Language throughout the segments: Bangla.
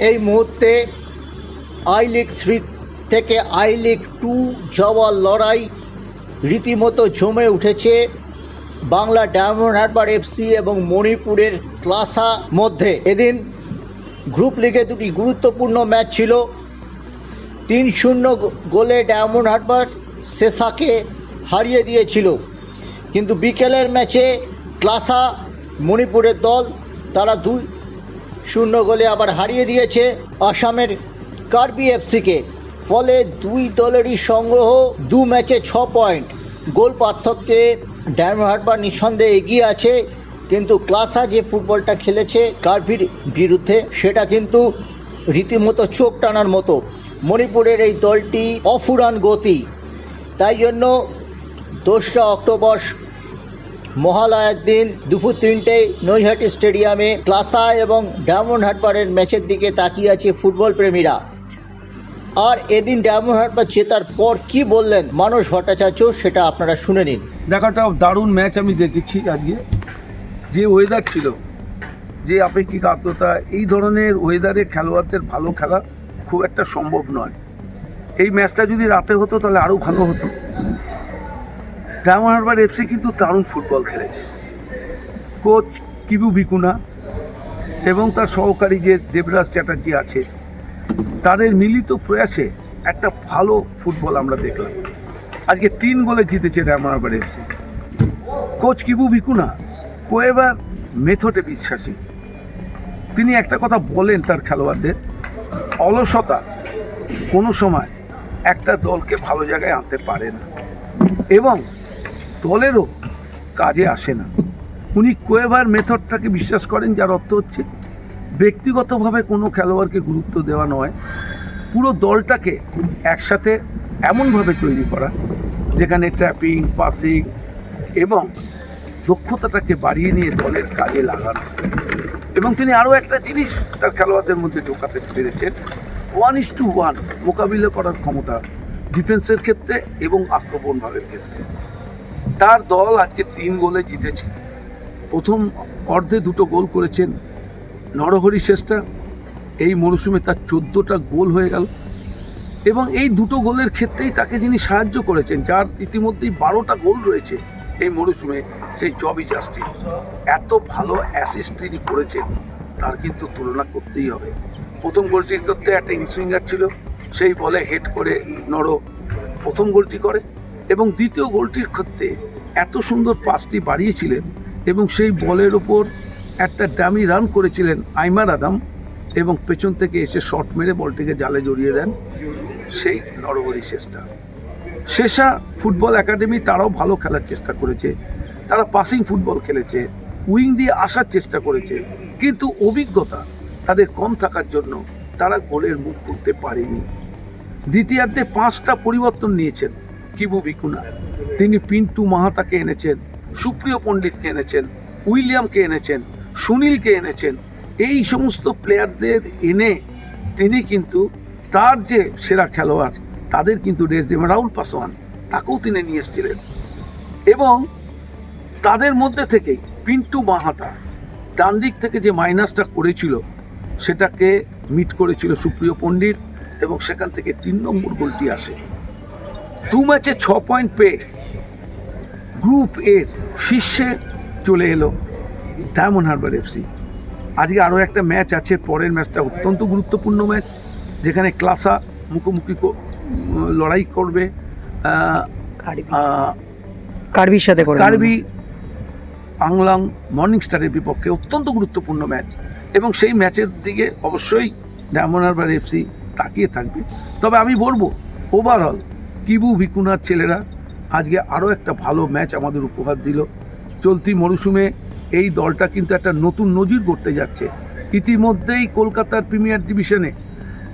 এই মুহূর্তে আই লিগ থ্রি থেকে আই লিগ টু যাওয়ার লড়াই রীতিমতো জমে উঠেছে। বাংলা ডায়মন্ড হারবার এফসি এবং মণিপুরের ক্লাসা মধ্যে। এদিন গ্রুপ লিগে দুটি গুরুত্বপূর্ণ ম্যাচ ছিল। তিন শূন্য গোলে ডায়মন্ড হারবার সেসাকে হারিয়ে দিয়েছিল। কিন্তু বিকেলের ম্যাচে ক্লাসা মণিপুরের দল, তারা দুই শূন্য গোলে আবার হারিয়ে দিয়েছে আসামের কার্বি এফসিকে। ফলে দুই দলেরই সংগ্রহ দু ম্যাচে ছ পয়েন্ট। গোল পার্থক্যে ডায়মন্ড হারবার নিঃসন্দেহে এগিয়ে আছে, কিন্তু ক্লাসা যে ফুটবলটা খেলেছে কার্ভির বিরুদ্ধে, সেটা কিন্তু রীতিমতো চোখ টানার মতো। মণিপুরের এই দলটি অফুরান গতি। তাই জন্য দোসরা অক্টোবর মহালয়ার দিন দুপুর তিনটেয় নৈহাটি স্টেডিয়ামে ক্লাসা এবং ডায়মন্ড হারবারের ম্যাচের দিকে তাকিয়ে আছে ফুটবল প্রেমীরা। আর এদিন ডায়মন্ড হারবার জেতার পর কি বললেন মানস ভট্টাচার্য, সেটা আপনারা শুনে নিন। দেখাটা দারুণ ম্যাচ আমি দেখেছি আজকে। যে ওয়েদার ছিল, যে আপেক্ষিক আর্দ্রতা, এই ধরনের ওয়েদারে খেলোয়াড়দের ভালো খেলা খুব একটা সম্ভব নয়। এই ম্যাচটা যদি রাতে হতো, তাহলে আরও ভালো হতো। ডায়মন্ড হারবার এফসি কিন্তু দারুণ ফুটবল খেলেছে। কোচ কিবু ভিকুনা এবং তার সহকারী যে দেবরাজ চ্যাটার্জি আছে, তাদের মিলিত প্রয়াসে একটা ভালো ফুটবল আমরা দেখলাম। আজকে তিন গোলে জিতেছে Diamond Harbour FC. Coach Kibu Vicuna কোয়েবার মেথডে বিশ্বাসী। তিনি একটা কথা বলেন তার খেলোয়াড়দের, অলসতা কোনো সময় একটা দলকে ভালো জায়গায় আনতে পারে না। এবং দলেরও কাজে আসে না। উনি কোয়েভার মেথডটাকে বিশ্বাস করেন, যার অর্থ হচ্ছে ব্যক্তিগতভাবে কোনো খেলোয়াড়কে গুরুত্ব দেওয়া নয়। পুরো দলটাকে একসাথে এমনভাবে তৈরি করা, যেখানে ট্র্যাপিং, পাসিং এবং দক্ষতাটাকে বাড়িয়ে নিয়ে দলের কাজে লাগানো। এবং তিনি আরও একটা জিনিস তার খেলোয়াড়দের মধ্যে ঢোকাতে পেরেছেন। ওয়ান ইস টু ওয়ান মোকাবিলা করার ক্ষমতা ডিফেন্সের ক্ষেত্রে এবং আক্রমণ ভাগের ক্ষেত্রে। তার দল আজকে তিন গোলে জিতেছে। প্রথম অর্ধে দুটো গোল করেছেন নরহরি শেষটা এই মরশুমে তার চোদ্দোটা গোল হয়ে গেল। এবং এই দুটো গোলের ক্ষেত্রেই তাকে যিনি সাহায্য করেছেন, যার ইতিমধ্যেই বারোটা গোল রয়েছে এই মরশুমে, সেই জবি জাস্টিন। এত ভালো অ্যাসিস্ট তিনি করেছেন, তার কিন্তু তুলনা করতেই হবে। প্রথম গোলটির করতে একটা ইনসুইঙ্গার ছিল, সেই বলে হেড করে নর প্রথম গোলটি করে। এবং দ্বিতীয় গোলটির ক্ষেত্রে এত সুন্দর পাসটি বাড়িয়েছিলেন এবং সেই বলের ওপর একটা ড্যামি রান করেছিলেন আইমার আদাম এবং পেছন থেকে এসে শট মেরে বলটিকে জালে জড়িয়ে দেন। সেই নরবরী শেষটা। শেষা ফুটবল একাডেমি তারাও ভালো খেলার চেষ্টা করেছে। তারা পাসিং ফুটবল খেলেছে, উইং দিয়ে আসার চেষ্টা করেছে। কিন্তু অভিজ্ঞতা তাদের কম থাকার জন্য তারা গোলের মুখ খুলতে পারেনি। দ্বিতীয়ার্ধে পাঁচটা পরিবর্তন নিয়েছেন। কিবু বিকুনা তিনি পিন্টু মাহাতাকে এনেছেন, সুপ্রিয় পণ্ডিতকে এনেছেন, উইলিয়ামকে এনেছেন, সুনীলকে এনেছেন। এই সমস্ত প্লেয়ারদের এনে তিনি কিন্তু তার যে সেরা খেলোয়াড়, তাদের কিন্তু রেস দেবেন রাহুল পাসওয়ান তাকেও তিনি নিয়ে এসেছিলেন। এবং তাদের মধ্যে থেকেই পিন্টু মাহাতা ডান দিক থেকে যে মাইনাসটা করেছিল, সেটাকে মিট করেছিল সুপ্রিয় পণ্ডিত এবং সেখান থেকে তিন নম্বর গোলটি আসে। দু ম্যাচে ছ পয়েন্ট পেয়ে গ্রুপ এর শীর্ষে চলে এলো ডায়মন্ড হারবার এফসি আজকে আরও একটা ম্যাচ আছে পরের ম্যাচটা অত্যন্ত গুরুত্বপূর্ণ ম্যাচ যেখানে ক্লাসা মুখোমুখি লড়াই করবে কার্বির সাথে করে কার্বি আংলাং মর্নিং স্টারের বিপক্ষে অত্যন্ত গুরুত্বপূর্ণ ম্যাচ এবং সেই ম্যাচের দিকে অবশ্যই ডায়মন্ড হারবার এফসি তাকিয়ে থাকবে। তবে আমি বলব ওভারঅল কিবু ভিকুনার ছেলেরা? আজকে আরও একটা ভালো ম্যাচ আমাদের উপহার দিল। চলতি মরশুমে এই দলটা কিন্তু একটা নতুন নজির করতে যাচ্ছে। ইতিমধ্যেই কলকাতার প্রিমিয়ার ডিভিশনে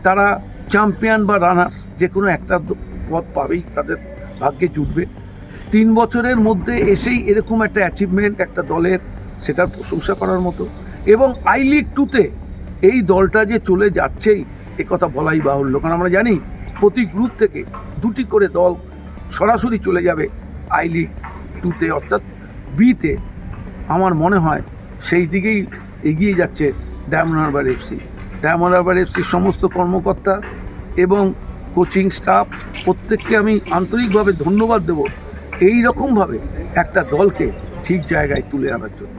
তারা চ্যাম্পিয়ন বা রানার্স যে কোনো একটা পদ পাবেই, তাদের ভাগ্যে জুটবে। তিন বছরের মধ্যে এসেই এরকম একটা অ্যাচিভমেন্ট একটা দলের, সেটার প্রশংসা করার মতো। এবং আই লিগ টুতে এই দলটা যে চলে যাচ্ছেই কথা বলাই বাহুল্য। কারণ আমরা জানি, প্রতি গ্রুপ থেকে দুটি করে দল সরাসরি চলে যাবে আই লিগ টুতে, অর্থাৎ বিতে। আমার মনে হয় সেই দিকেই এগিয়ে যাচ্ছে Diamond Harbour FC Diamond Harbour এফসির সমস্ত কর্মকর্তা এবং কোচিং স্টাফ প্রত্যেককে আমি আন্তরিকভাবে ধন্যবাদ দেব। এই রকমভাবে একটা দলকে ঠিক জায়গায় তুলে আনার জন্য।